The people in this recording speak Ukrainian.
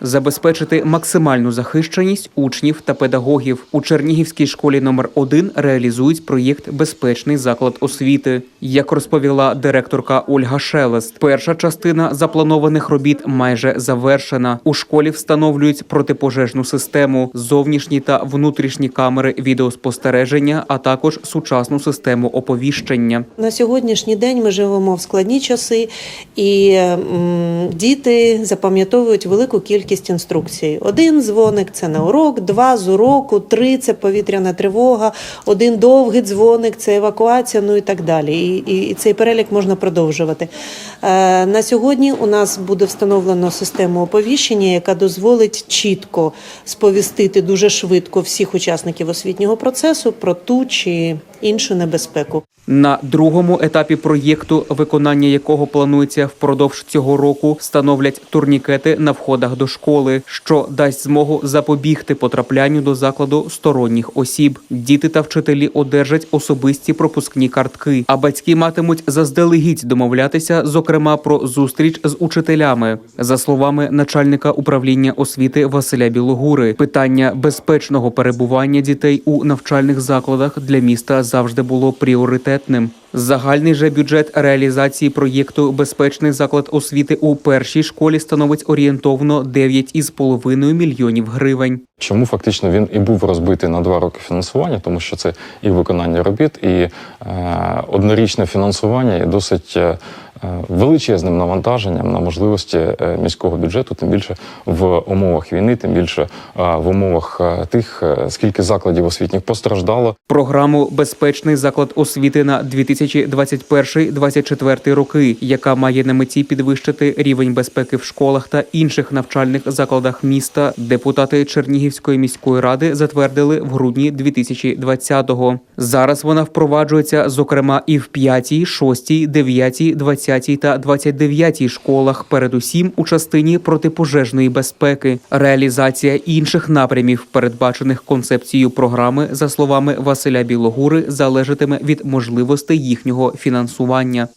забезпечити максимальну захищеність учнів та педагогів. У Чернігівській школі номер 1 реалізують проєкт Безпечний заклад освіти. Як розповіла директорка Ольга Шелест, перша частина запланованих робіт майже завершена. У школі встановлюють протипожежну систему, зовнішні та внутрішні камери відеоспостереження, а також сучасну систему оповіщення. На сьогоднішній день ми живемо в складні часи, і діти запам'ятовують велику кількість інструкцій. Один дзвоник це на урок, два з уроку, три це повітряна тривога, один довгий дзвоник це евакуація, ну і так далі. І, і, і цей перелік можна продовжувати. Е, на сьогодні у нас буде встановлено систему оповіщення, яка дозволить чітко сповістити дуже швидко всіх учасників освітнього процесу про ту чи іншу небезпеку. На другому етапі проєкту, виконання якого планується впродовж цього року, встановлять турнікети на входах до школи, що дасть змогу запобігти потраплянню до закладу сторонніх осіб. Діти та вчителі одержать особисті пропускні картки, а батьки матимуть заздалегідь домовлятися, зокрема про зустріч з учителями. За словами начальника управління освіти Василя Білогури, питання безпечного перебування дітей у навчальних закладах для міста завжди було пріоритетним. Загальний же бюджет реалізації проєкту Безпечний заклад освіти у першій школі становить орієнтовно 9,5 мільйонів гривень. Чому фактично він і був розбитий на два роки фінансування, тому що це і виконання робіт, і е, однорічне фінансування і досить е, величезним навантаженням на можливості е, міського бюджету, тим більше в умовах війни, тим більше е, в умовах е, тих, е, скільки закладів освітніх постраждало. Програму Безпечний заклад освіти на 2021-2024 роки, яка має на меті підвищити рівень безпеки в школах та інших навчальних закладах міста. Депутати Чернігівської міської ради затвердили в грудні 2020-го. Зараз вона впроваджується, зокрема, і в 5, 6, 9, 20 та 29 школах, передусім у частині протипожежної безпеки. Реалізація інших напрямів, передбачених концепцією програми, за словами Василя Білогури, залежатиме від можливостей їхнього фінансування.